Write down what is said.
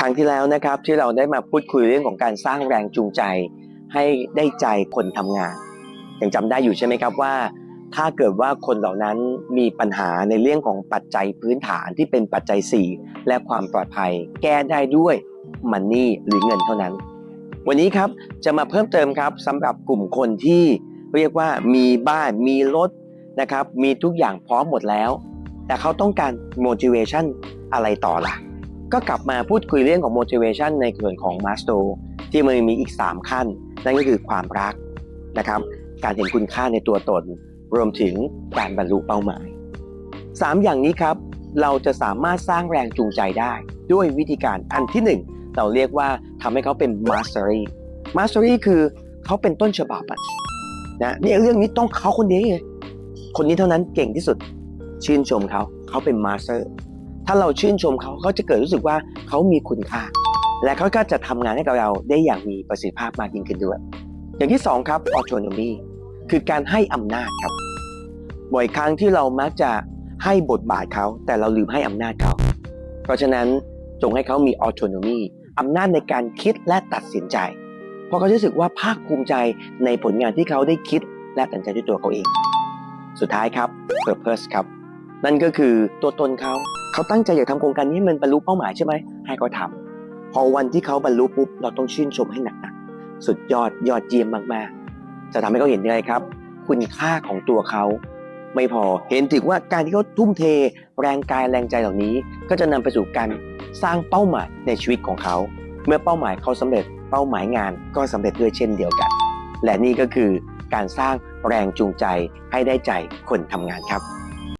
ครั้งที่แล้วนะครับที่เราได้มาพูดคุยเรื่องของการสร้างแรงจูงใจ ให้ได้ใจคนทำงานยังจำได้อยู่ใช่ไหมครับว่า ถ้าเกิดว่าคนเหล่านั้นมีปัญหาในเรื่องของปัจจัยพื้นฐานที่เป็นปัจจัย 4 และความปลอดภัย แก้ได้ด้วยมันนี่หรือเงินเท่านั้น วันนี้ครับจะมาเพิ่มเติมครับสำหรับกลุ่มคนที่เรียกว่ามีบ้านมีรถนะครับมีทุกอย่างพร้อมหมดแล้ว แต่เขาต้องการ motivation อะไรต่อล่ะ ก็กลับมาพูดคุยเรื่องของ motivation ในส่วนของ m a s t o ที่มันมีอีก 3 ขั้น นั่นก็คือความรักนะครับ การเห็นคุณค่าในตัวตน รวมถึงการบรรลุเป้าหมาย 3 อย่างนี้ครับ เราจะสามารถสร้างแรงจูงใจได้ ด้วยวิธีการอันที่ 1 เราเรียกว่าทำให้เขาเป็น mastery mastery คือเขาเป็นต้นฉบับนะเนี่ยเรื่องนี้ต้องเขาคนเดียวเลยคนนี้เท่านั้นเก่งที่สุด ชื่นชมเขาเขาเป็น master ถ้าเราชื่นชมเขาเขาจะเกิดรู้สึกว่าเขามีคุณค่า และเขาก็จะทำงานให้กับเราได้อย่างมีประสิทธิภาพมากยิ่งขึ้นด้วย อย่างที่สองครับ autonomy คือการให้อำนาจครับ บ่อยครั้งที่เรามักจะให้บทบาทเขา แต่เราลืมให้อำนาจเขา เพราะฉะนั้นจงให้เขามี autonomy อำนาจในการคิดและตัดสินใจ เพราะเขาจะรู้สึกว่าภาคภูมิใจในผลงานที่เขาได้คิดและตัดสินใจด้วยตัวเขาเอง สุดท้ายครับ purpose ครับ นั่นก็คือตัวตนเขาเขาตั้งใจอยากทำโครงการนี้มันบรรลุเป้าหมายใช่ไหมให้เขาทำพอวันที่เขาบรรลุปุ๊บเราต้องชื่นชมให้หนักๆสุดยอดยอดเยี่ยมมากๆ จะทำให้เขาเห็นยังไงครับ คุณค่าของตัวเขาไม่พอเห็นถึงว่าการที่เขาทุ่มเทแรงกายแรงใจเหล่านี้ ก็จะนำไปสู่การสร้างเป้าหมายในชีวิตของเขา เมื่อเป้าหมายเขาสำเร็จเป้าหมายงานก็สำเร็จด้วยเช่นเดียวกัน และนี่ก็คือการสร้างแรงจูงใจให้ได้ใจคนทำงานครับ